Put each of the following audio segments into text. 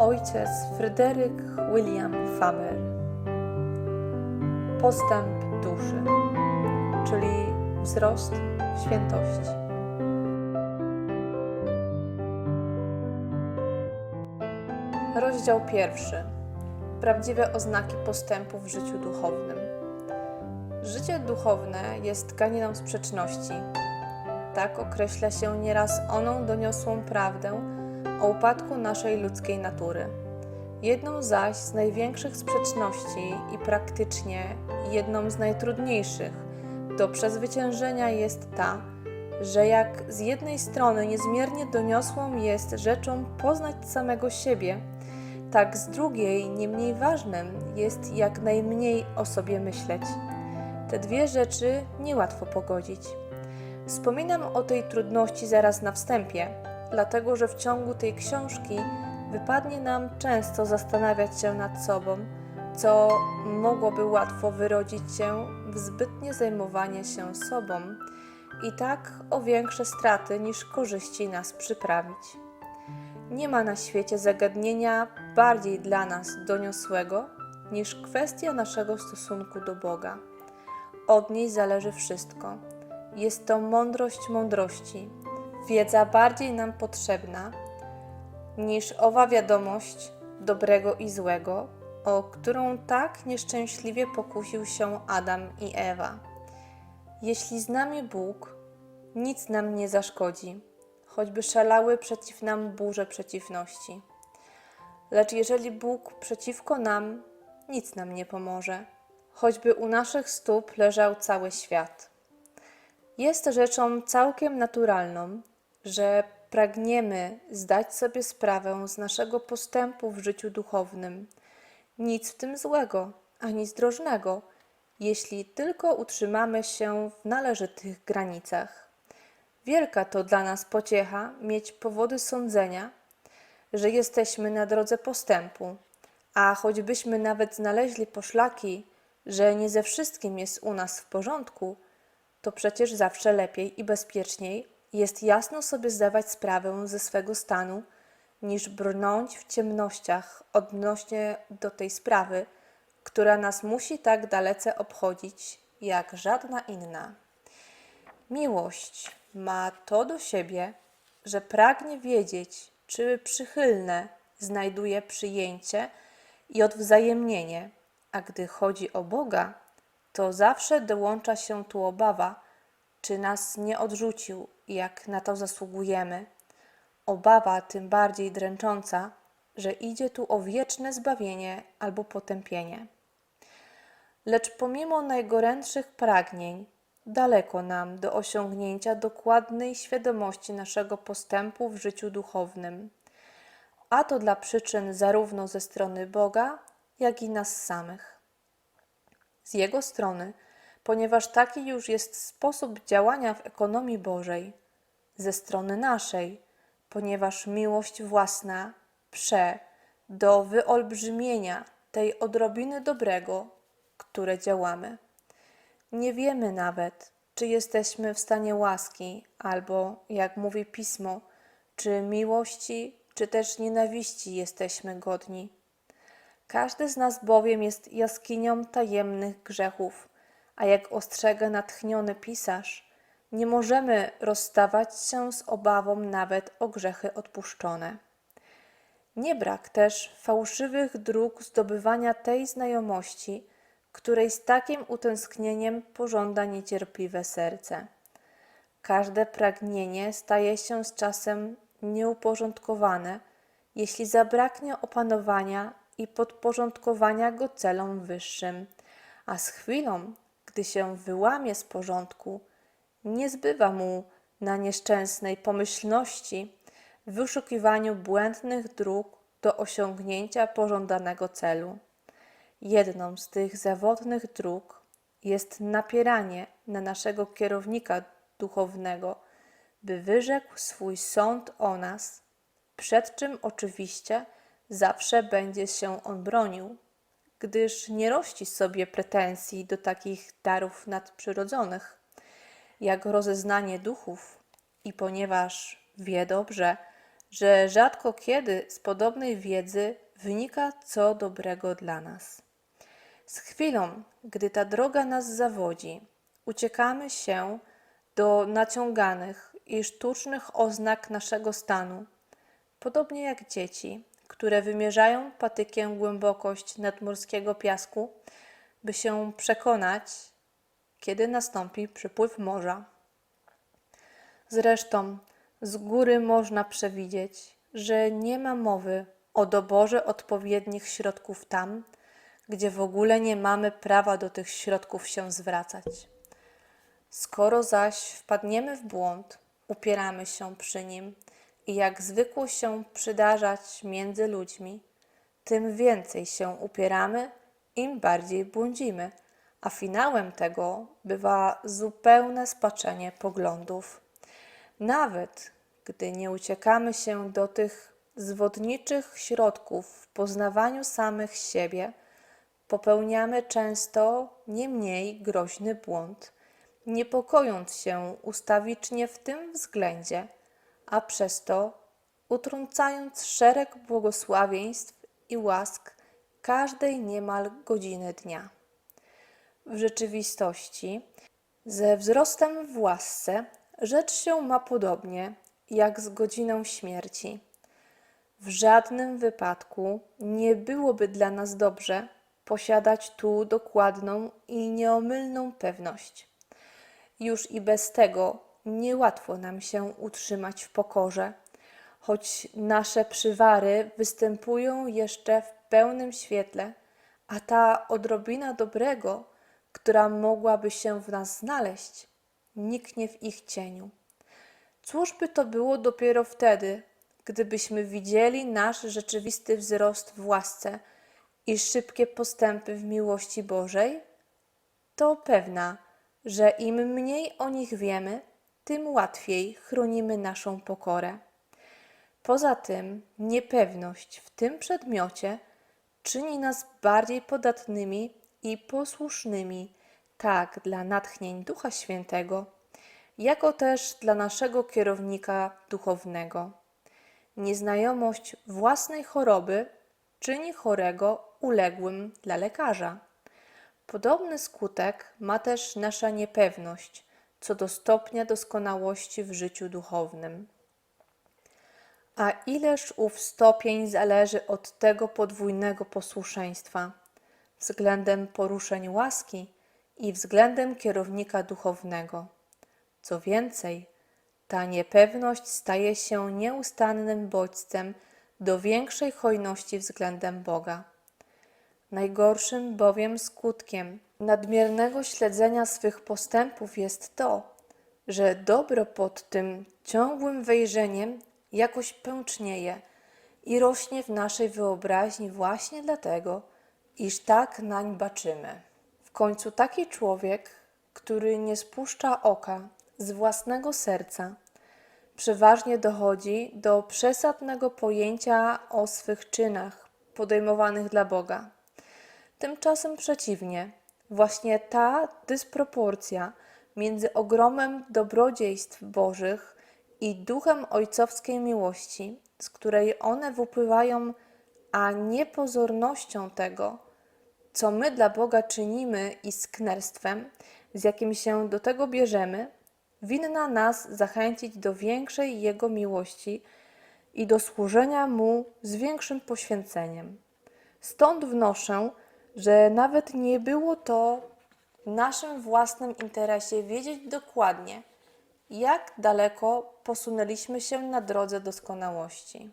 ojciec Fryderyk William Faber. Postęp duszy, czyli wzrost świętości. Rozdział pierwszy. Prawdziwe oznaki postępu w życiu duchownym. Życie duchowne jest tkaniną sprzeczności. Tak określa się nieraz oną doniosłą prawdę o upadku naszej ludzkiej natury. Jedną zaś z największych sprzeczności i praktycznie jedną z najtrudniejszych do przezwyciężenia jest ta, że jak z jednej strony niezmiernie doniosłą jest rzeczą poznać samego siebie, tak z drugiej nie mniej ważnym jest jak najmniej o sobie myśleć. Te dwie rzeczy niełatwo pogodzić. Wspominam o tej trudności zaraz na wstępie, dlatego że w ciągu tej książki wypadnie nam często zastanawiać się nad sobą, co mogłoby łatwo wyrodzić się w zbytnie zajmowanie się sobą i tak o większe straty niż korzyści nas przyprawić. Nie ma na świecie zagadnienia bardziej dla nas doniosłego niż kwestia naszego stosunku do Boga. Od niej zależy wszystko. Jest to mądrość mądrości, wiedza bardziej nam potrzebna niż owa wiadomość dobrego i złego, o którą tak nieszczęśliwie pokusił się Adam i Ewa. Jeśli z nami Bóg, nic nam nie zaszkodzi, choćby szalały przeciw nam burze przeciwności. Lecz jeżeli Bóg przeciwko nam, nic nam nie pomoże, choćby u naszych stóp leżał cały świat. Jest rzeczą całkiem naturalną, że pragniemy zdać sobie sprawę z naszego postępu w życiu duchownym. Nic w tym złego, ani zdrożnego, jeśli tylko utrzymamy się w należytych granicach. Wielka to dla nas pociecha mieć powody sądzenia, że jesteśmy na drodze postępu, a choćbyśmy nawet znaleźli poszlaki, że nie ze wszystkim jest u nas w porządku, to przecież zawsze lepiej i bezpieczniej jest jasno sobie zdawać sprawę ze swego stanu, niż brnąć w ciemnościach odnośnie do tej sprawy, która nas musi tak dalece obchodzić jak żadna inna. Miłość ma to do siebie, że pragnie wiedzieć, czy przychylne znajduje przyjęcie i odwzajemnienie, a gdy chodzi o Boga, to zawsze dołącza się tu obawa, czy nas nie odrzucił, jak na to zasługujemy. Obawa tym bardziej dręcząca, że idzie tu o wieczne zbawienie albo potępienie. Lecz pomimo najgorętszych pragnień, daleko nam do osiągnięcia dokładnej świadomości naszego postępu w życiu duchownym, a to dla przyczyn zarówno ze strony Boga, jak i nas samych. Z Jego strony, ponieważ taki już jest sposób działania w ekonomii Bożej, ze strony naszej, ponieważ miłość własna prze do wyolbrzymienia tej odrobiny dobrego, które działamy. Nie wiemy nawet, czy jesteśmy w stanie łaski, albo, jak mówi pismo, czy miłości, czy też nienawiści jesteśmy godni. Każdy z nas bowiem jest jaskinią tajemnych grzechów, a jak ostrzega natchniony pisarz, nie możemy rozstawać się z obawą nawet o grzechy odpuszczone. Nie brak też fałszywych dróg zdobywania tej znajomości, której z takim utęsknieniem pożąda niecierpliwe serce. Każde pragnienie staje się z czasem nieuporządkowane, jeśli zabraknie opanowania i podporządkowania go celom wyższym, a z chwilą, gdy się wyłamie z porządku, nie zbywa mu na nieszczęsnej pomyślności w wyszukiwaniu błędnych dróg do osiągnięcia pożądanego celu. Jedną z tych zawodnych dróg jest napieranie na naszego kierownika duchownego, by wyrzekł swój sąd o nas, przed czym oczywiście zawsze będzie się on bronił, gdyż nie rości sobie pretensji do takich darów nadprzyrodzonych, jak rozeznanie duchów, i ponieważ wie dobrze, że rzadko kiedy z podobnej wiedzy wynika co dobrego dla nas. Z chwilą, gdy ta droga nas zawodzi, uciekamy się do naciąganych i sztucznych oznak naszego stanu, podobnie jak dzieci, które wymierzają patykiem głębokość nadmorskiego piasku, by się przekonać, kiedy nastąpi przypływ morza. Zresztą z góry można przewidzieć, że nie ma mowy o doborze odpowiednich środków tam, gdzie w ogóle nie mamy prawa do tych środków się zwracać. Skoro zaś wpadniemy w błąd, upieramy się przy nim i jak zwykło się przydarzać między ludźmi, tym więcej się upieramy, im bardziej błądzimy, a finałem tego bywa zupełne spaczenie poglądów. Nawet gdy nie uciekamy się do tych zwodniczych środków w poznawaniu samych siebie, popełniamy często nie mniej groźny błąd, niepokojąc się ustawicznie w tym względzie, a przez to utrącając szereg błogosławieństw i łask każdej niemal godziny dnia. W rzeczywistości, ze wzrostem w łasce, rzecz się ma podobnie jak z godziną śmierci. W żadnym wypadku nie byłoby dla nas dobrze posiadać tu dokładną i nieomylną pewność. Już i bez tego niełatwo nam się utrzymać w pokorze, choć nasze przywary występują jeszcze w pełnym świetle, a ta odrobina dobrego, która mogłaby się w nas znaleźć, niknie w ich cieniu. Cóż by to było dopiero wtedy, gdybyśmy widzieli nasz rzeczywisty wzrost w łasce i szybkie postępy w miłości Bożej? To pewna, że im mniej o nich wiemy, tym łatwiej chronimy naszą pokorę. Poza tym, niepewność w tym przedmiocie czyni nas bardziej podatnymi i posłusznymi tak dla natchnień Ducha Świętego, jako też dla naszego kierownika duchownego. Nieznajomość własnej choroby czyni chorego uległym dla lekarza. Podobny skutek ma też nasza niepewność co do stopnia doskonałości w życiu duchownym. A ileż ów stopień zależy od tego podwójnego posłuszeństwa względem poruszeń łaski i względem kierownika duchownego. Co więcej, ta niepewność staje się nieustannym bodźcem do większej hojności względem Boga. Najgorszym bowiem skutkiem nadmiernego śledzenia swych postępów jest to, że dobro pod tym ciągłym wejrzeniem jakoś pęcznieje i rośnie w naszej wyobraźni właśnie dlatego, iż tak nań baczymy. W końcu taki człowiek, który nie spuszcza oka z własnego serca, przeważnie dochodzi do przesadnego pojęcia o swych czynach podejmowanych dla Boga. Tymczasem przeciwnie, właśnie ta dysproporcja między ogromem dobrodziejstw Bożych i duchem ojcowskiej miłości, z której one wypływają, a niepozornością tego, co my dla Boga czynimy i sknerstwem, z jakim się do tego bierzemy, winna nas zachęcić do większej Jego miłości i do służenia Mu z większym poświęceniem. Stąd wnoszę, że nawet nie było to w naszym własnym interesie wiedzieć dokładnie, jak daleko posunęliśmy się na drodze doskonałości.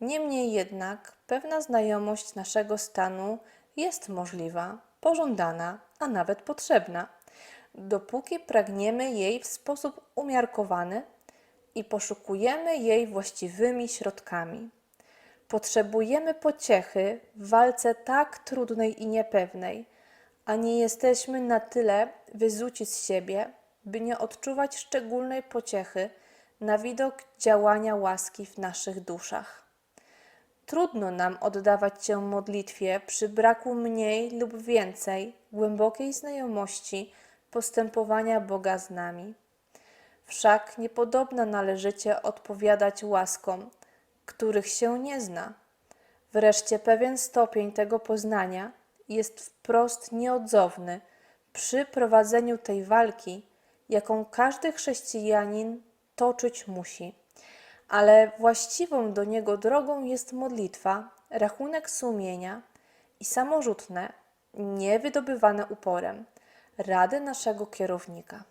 Niemniej jednak pewna znajomość naszego stanu jest możliwa, pożądana, a nawet potrzebna, dopóki pragniemy jej w sposób umiarkowany i poszukujemy jej właściwymi środkami. Potrzebujemy pociechy w walce tak trudnej i niepewnej, a nie jesteśmy na tyle wyzuci z siebie, by nie odczuwać szczególnej pociechy na widok działania łaski w naszych duszach. Trudno nam oddawać się modlitwie przy braku mniej lub więcej głębokiej znajomości postępowania Boga z nami. Wszak niepodobna należycie odpowiadać łaskom, których się nie zna. Wreszcie pewien stopień tego poznania jest wprost nieodzowny przy prowadzeniu tej walki, jaką każdy chrześcijanin toczyć musi. Ale właściwą do niego drogą jest modlitwa, rachunek sumienia i samorzutne, niewydobywane uporem, rady naszego kierownika.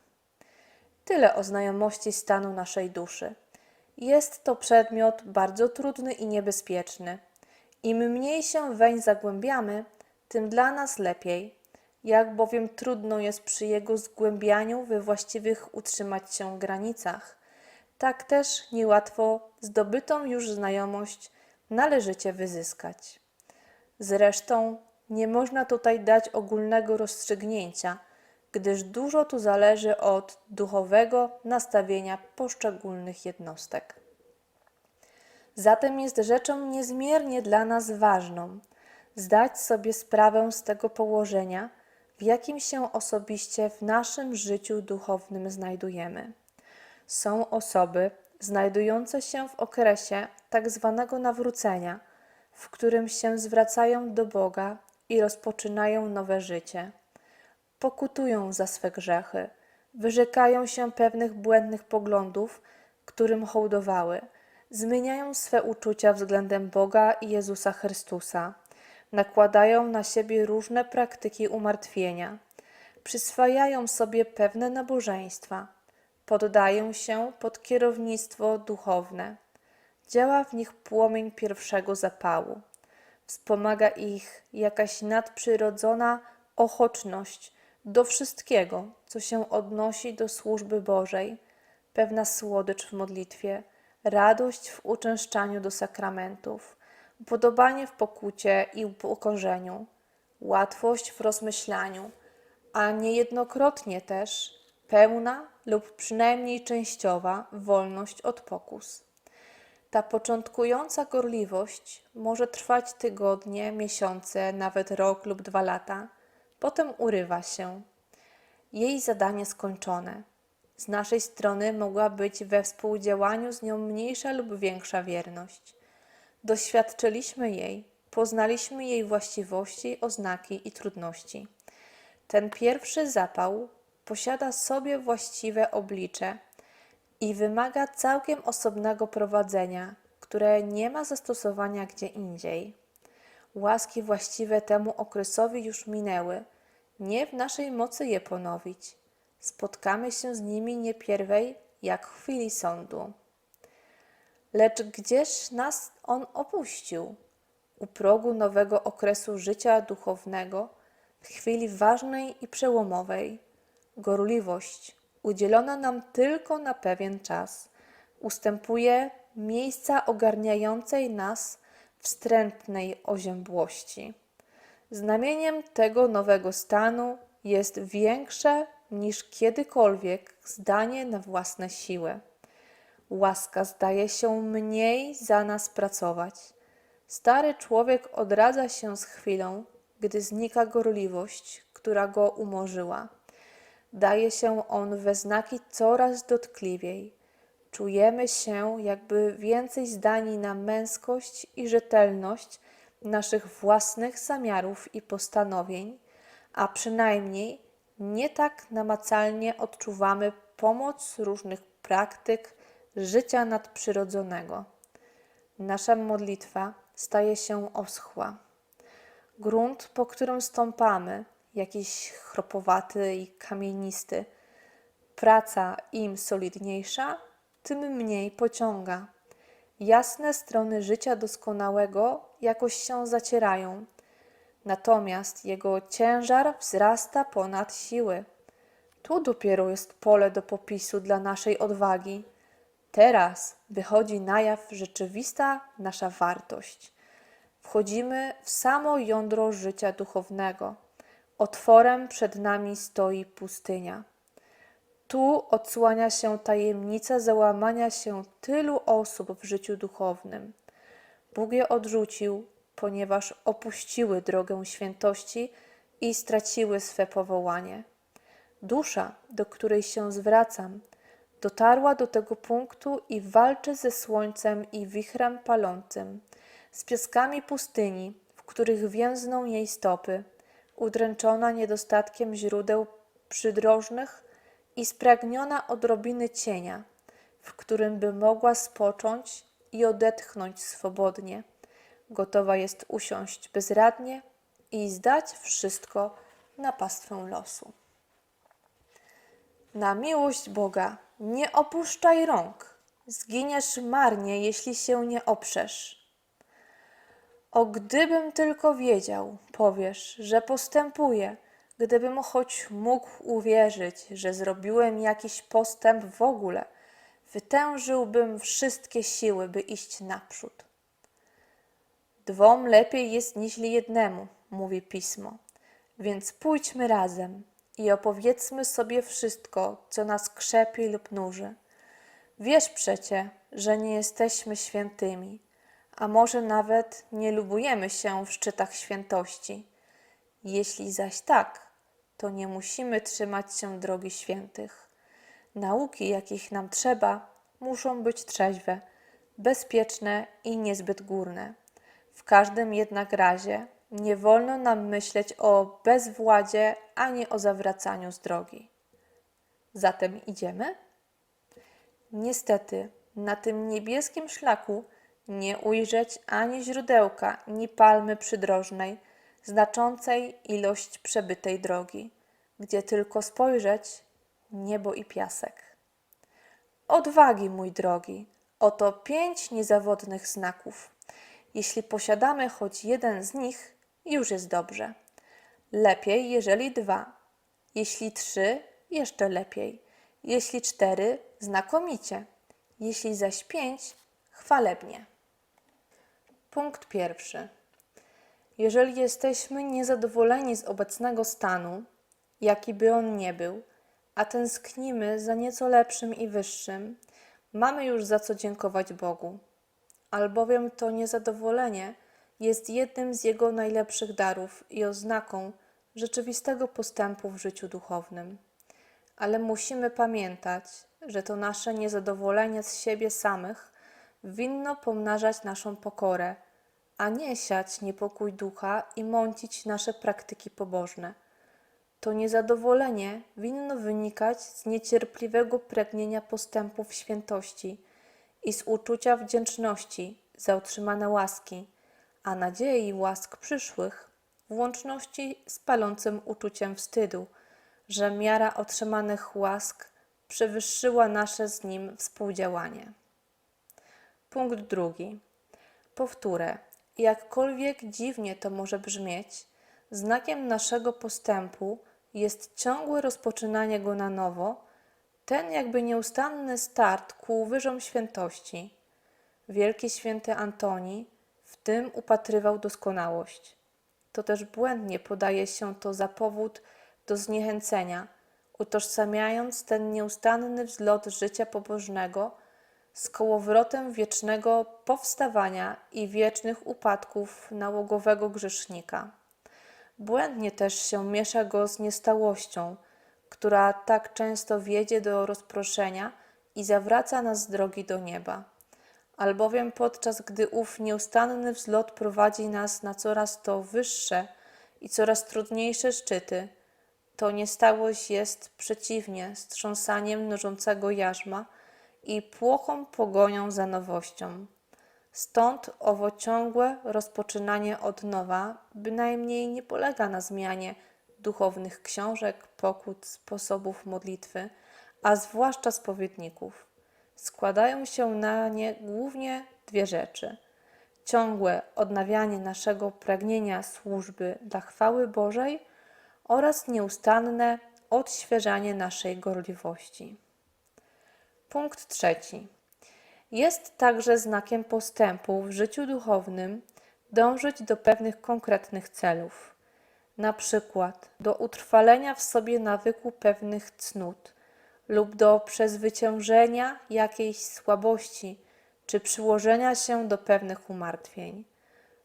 Tyle o znajomości stanu naszej duszy. Jest to przedmiot bardzo trudny i niebezpieczny. Im mniej się weń zagłębiamy, tym dla nas lepiej. Jak bowiem trudno jest przy jego zgłębianiu we właściwych utrzymać się granicach, tak też niełatwo zdobytą już znajomość należycie wyzyskać. Zresztą nie można tutaj dać ogólnego rozstrzygnięcia, gdyż dużo tu zależy od duchowego nastawienia poszczególnych jednostek. Zatem jest rzeczą niezmiernie dla nas ważną zdać sobie sprawę z tego położenia, w jakim się osobiście w naszym życiu duchownym znajdujemy. Są osoby znajdujące się w okresie tak zwanego nawrócenia, w którym się zwracają do Boga i rozpoczynają nowe życie. Pokutują za swe grzechy, wyrzekają się pewnych błędnych poglądów, którym hołdowały, zmieniają swe uczucia względem Boga i Jezusa Chrystusa, nakładają na siebie różne praktyki umartwienia, przyswajają sobie pewne nabożeństwa, poddają się pod kierownictwo duchowne. Działa w nich płomień pierwszego zapału. Wspomaga ich jakaś nadprzyrodzona ochoczność do wszystkiego, co się odnosi do służby Bożej, pewna słodycz w modlitwie, radość w uczęszczaniu do sakramentów, upodobanie w pokucie i upokorzeniu, łatwość w rozmyślaniu, a niejednokrotnie też pełna lub przynajmniej częściowa wolność od pokus. Ta początkująca gorliwość może trwać tygodnie, miesiące, nawet rok lub dwa lata, potem urywa się. Jej zadanie skończone. Z naszej strony mogła być we współdziałaniu z nią mniejsza lub większa wierność. Doświadczyliśmy jej, poznaliśmy jej właściwości, oznaki i trudności. Ten pierwszy zapał posiada sobie właściwe oblicze i wymaga całkiem osobnego prowadzenia, które nie ma zastosowania gdzie indziej. Łaski właściwe temu okresowi już minęły, nie w naszej mocy je ponowić. Spotkamy się z nimi nie pierwej, jak w chwili sądu. Lecz gdzież nas on opuścił? U progu nowego okresu życia duchownego, w chwili ważnej i przełomowej, gorliwość, udzielona nam tylko na pewien czas, ustępuje miejsca ogarniającej nas wstrętnej oziębłości. Znamieniem tego nowego stanu jest większe niż kiedykolwiek zdanie na własne siły. Łaska zdaje się mniej za nas pracować. Stary człowiek odradza się z chwilą, gdy znika gorliwość, która go umorzyła. Daje się on we znaki coraz dotkliwiej. Czujemy się, jakby więcej zdani na męskość i rzetelność naszych własnych zamiarów i postanowień, a przynajmniej nie tak namacalnie odczuwamy pomoc różnych praktyk życia nadprzyrodzonego. Nasza modlitwa staje się oschła. Grunt, po którym stąpamy, jakiś chropowaty i kamienisty. Praca im solidniejsza, tym mniej pociąga. Jasne strony życia doskonałego jakoś się zacierają, natomiast jego ciężar wzrasta ponad siły. Tu dopiero jest pole do popisu dla naszej odwagi. Teraz wychodzi na jaw rzeczywista nasza wartość. Wchodzimy w samo jądro życia duchownego. Otworem przed nami stoi pustynia. Tu odsłania się tajemnica załamania się tylu osób w życiu duchownym. Bóg je odrzucił, ponieważ opuściły drogę świętości i straciły swe powołanie. Dusza, do której się zwracam, Dotarła do tego punktu i walczy ze słońcem i wichrem palącym, z piaskami pustyni, w których więzną jej stopy, udręczona niedostatkiem źródeł przydrożnych i spragniona odrobiny cienia, w którym by mogła spocząć i odetchnąć swobodnie. Gotowa jest usiąść bezradnie i zdać wszystko na pastwę losu. Na miłość Boga nie opuszczaj rąk. Zginiesz marnie, jeśli się nie oprzesz. O gdybym tylko wiedział, powiesz, że postępuję, gdybym choć mógł uwierzyć, że zrobiłem jakiś postęp w ogóle, wytężyłbym wszystkie siły, by iść naprzód. Dwom lepiej jest niż jednemu, mówi pismo. Więc pójdźmy razem i opowiedzmy sobie wszystko, co nas krzepi lub nuży. Wiesz przecie, że nie jesteśmy świętymi, a może nawet nie lubujemy się w szczytach świętości. Jeśli zaś tak, to nie musimy trzymać się drogi świętych. Nauki, jakich nam trzeba, muszą być trzeźwe, bezpieczne i niezbyt górne. W każdym jednak razie nie wolno nam myśleć o bezwładzie ani o zawracaniu z drogi. Zatem idziemy? Niestety, na tym niebieskim szlaku nie ujrzeć ani źródełka, ni palmy przydrożnej, znaczącej ilość przebytej drogi, gdzie tylko spojrzeć niebo i piasek. Odwagi, mój drogi, oto pięć niezawodnych znaków. Jeśli posiadamy choć jeden z nich, już jest dobrze. Lepiej, jeżeli dwa. Jeśli trzy, jeszcze lepiej. Jeśli cztery, znakomicie. Jeśli zaś pięć, chwalebnie. Punkt pierwszy. Jeżeli jesteśmy niezadowoleni z obecnego stanu, jaki by on nie był, a tęsknimy za nieco lepszym i wyższym, mamy już za co dziękować Bogu, albowiem to niezadowolenie jest jednym z Jego najlepszych darów i oznaką rzeczywistego postępu w życiu duchownym. Ale musimy pamiętać, że to nasze niezadowolenie z siebie samych winno pomnażać naszą pokorę, a nie siać niepokój ducha i mącić nasze praktyki pobożne. To niezadowolenie winno wynikać z niecierpliwego pragnienia postępu w świętości i z uczucia wdzięczności za otrzymane łaski, a nadziei łask przyszłych, w łączności z palącym uczuciem wstydu, że miara otrzymanych łask przewyższyła nasze z nim współdziałanie. Punkt drugi. Powtórę, jakkolwiek dziwnie to może brzmieć, znakiem naszego postępu jest ciągłe rozpoczynanie go na nowo, ten jakby nieustanny start ku wyżom świętości. Wielki święty Antoni w tym upatrywał doskonałość. To też błędnie podaje się to za powód do zniechęcenia, utożsamiając ten nieustanny wzlot życia pobożnego z kołowrotem wiecznego powstawania i wiecznych upadków nałogowego grzesznika. Błędnie też się miesza go z niestałością, która tak często wiedzie do rozproszenia i zawraca nas z drogi do nieba. Albowiem podczas gdy ów nieustanny wzlot prowadzi nas na coraz to wyższe i coraz trudniejsze szczyty, to niestałość jest przeciwnie strząsaniem mnożącego jarzma i płochą pogonią za nowością. Stąd owo ciągłe rozpoczynanie od nowa bynajmniej nie polega na zmianie duchownych książek, pokut, sposobów modlitwy, a zwłaszcza spowiedników. Składają się na nie głównie dwie rzeczy: ciągłe odnawianie naszego pragnienia służby dla chwały Bożej oraz nieustanne odświeżanie naszej gorliwości. Punkt trzeci. Jest także znakiem postępu w życiu duchownym dążyć do pewnych konkretnych celów, na przykład do utrwalenia w sobie nawyku pewnych cnót lub do przezwyciężenia jakiejś słabości czy przyłożenia się do pewnych umartwień.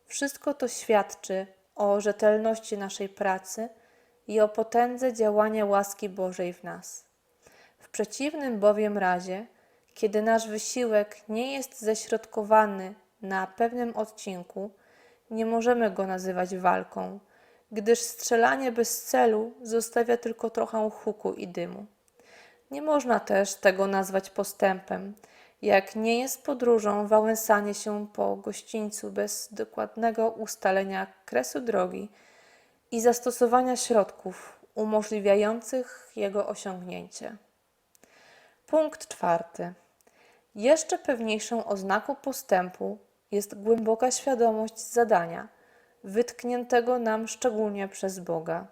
Wszystko to świadczy o rzetelności naszej pracy i o potędze działania łaski Bożej w nas. W przeciwnym bowiem razie, kiedy nasz wysiłek nie jest ześrodkowany na pewnym odcinku, nie możemy go nazywać walką, gdyż strzelanie bez celu zostawia tylko trochę huku i dymu. Nie można też tego nazwać postępem, jak nie jest podróżą wałęsanie się po gościńcu bez dokładnego ustalenia kresu drogi i zastosowania środków umożliwiających jego osiągnięcie. Punkt czwarty. Jeszcze pewniejszą oznaką postępu jest głęboka świadomość zadania, wytkniętego nam szczególnie przez Boga.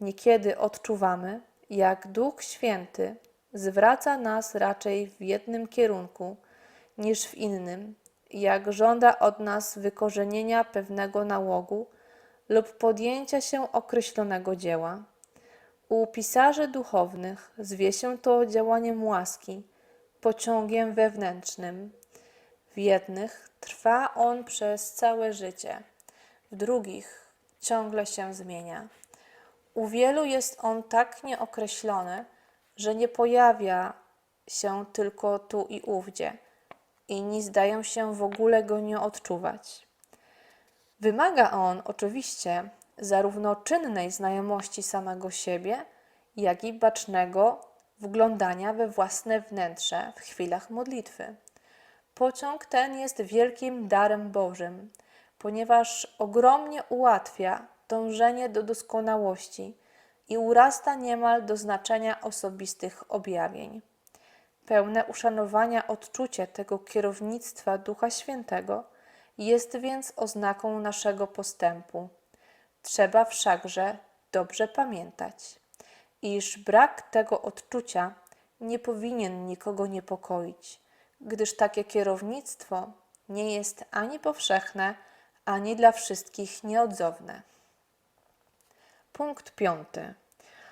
Niekiedy odczuwamy, jak Duch Święty zwraca nas raczej w jednym kierunku niż w innym, jak żąda od nas wykorzenienia pewnego nałogu lub podjęcia się określonego dzieła. U pisarzy duchownych zwie się to działaniem łaski, pociągiem wewnętrznym. W jednych trwa on przez całe życie, w drugich ciągle się zmienia. U wielu jest on tak nieokreślony, że nie pojawia się tylko tu i ówdzie. Inni zdają się w ogóle go nie odczuwać. Wymaga on oczywiście zarówno czynnej znajomości samego siebie, jak i bacznego wglądania we własne wnętrze w chwilach modlitwy. Pociąg ten jest wielkim darem Bożym, ponieważ ogromnie ułatwia dążenie do doskonałości i urasta niemal do znaczenia osobistych objawień. Pełne uszanowania odczucie tego kierownictwa Ducha Świętego jest więc oznaką naszego postępu. Trzeba wszakże dobrze pamiętać, iż brak tego odczucia nie powinien nikogo niepokoić, gdyż takie kierownictwo nie jest ani powszechne, ani dla wszystkich nieodzowne. Punkt piąty.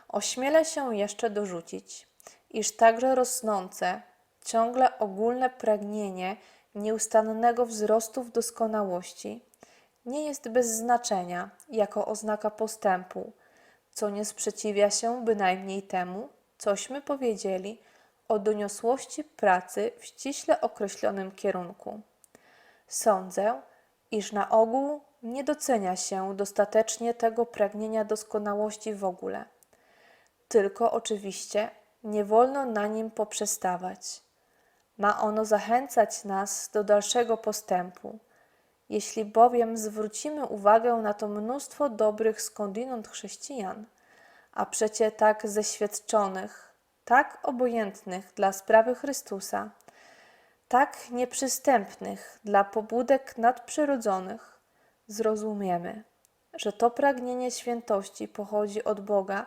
Ośmielę się jeszcze dorzucić, iż także rosnące, ciągle ogólne pragnienie nieustannego wzrostu w doskonałości nie jest bez znaczenia jako oznaka postępu, co nie sprzeciwia się bynajmniej temu, cośmy powiedzieli o doniosłości pracy w ściśle określonym kierunku. Sądzę, iż na ogół nie docenia się dostatecznie tego pragnienia doskonałości w ogóle. Tylko oczywiście nie wolno na nim poprzestawać. Ma ono zachęcać nas do dalszego postępu. Jeśli bowiem zwrócimy uwagę na to mnóstwo dobrych skądinąd chrześcijan, a przecie tak zeświadczonych, tak obojętnych dla sprawy Chrystusa, tak nieprzystępnych dla pobudek nadprzyrodzonych, zrozumiemy, że to pragnienie świętości pochodzi od Boga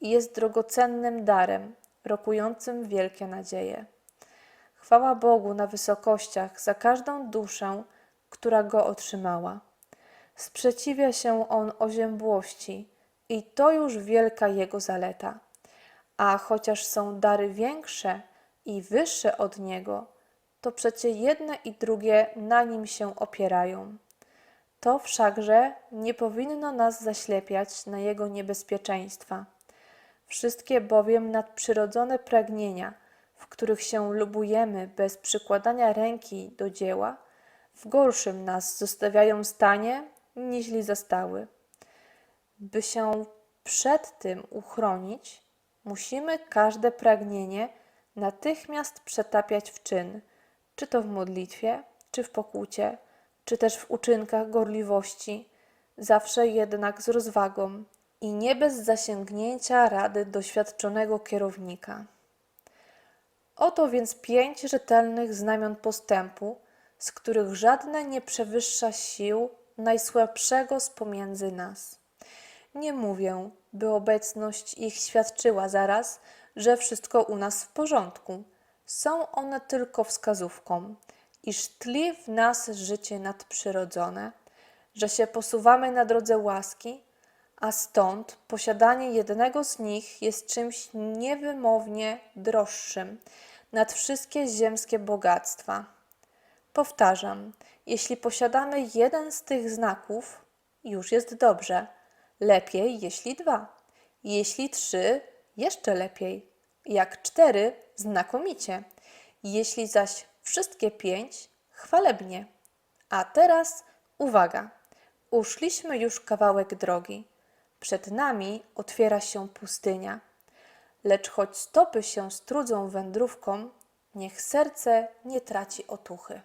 i jest drogocennym darem, rokującym wielkie nadzieje. Chwała Bogu na wysokościach za każdą duszę, która go otrzymała. Sprzeciwia się on oziębłości i to już wielka jego zaleta. A chociaż są dary większe i wyższe od niego, to przecie jedne i drugie na nim się opierają. To wszakże nie powinno nas zaślepiać na jego niebezpieczeństwa. Wszystkie bowiem nadprzyrodzone pragnienia, w których się lubujemy bez przykładania ręki do dzieła, w gorszym nas zostawiają stanie, niźli zastały. By się przed tym uchronić, musimy każde pragnienie natychmiast przetapiać w czyn, czy to w modlitwie, czy w pokucie, czy też w uczynkach gorliwości, zawsze jednak z rozwagą i nie bez zasięgnięcia rady doświadczonego kierownika. Oto więc pięć rzetelnych znamion postępu, z których żadne nie przewyższa sił najsłabszego z pomiędzy nas. Nie mówię, by obecność ich świadczyła zaraz, że wszystko u nas w porządku. Są one tylko wskazówką, iż tli w nas życie nadprzyrodzone, że się posuwamy na drodze łaski, a stąd posiadanie jednego z nich jest czymś niewymownie droższym nad wszystkie ziemskie bogactwa. Powtarzam, jeśli posiadamy jeden z tych znaków, już jest dobrze. Lepiej, jeśli dwa. Jeśli trzy, jeszcze lepiej. jak cztery znakomicie, jeśli zaś wszystkie pięć chwalebnie. A teraz uwaga, uszliśmy już kawałek drogi. Przed nami otwiera się pustynia. Lecz choć stopy się strudzą wędrówką, niech serce nie traci otuchy.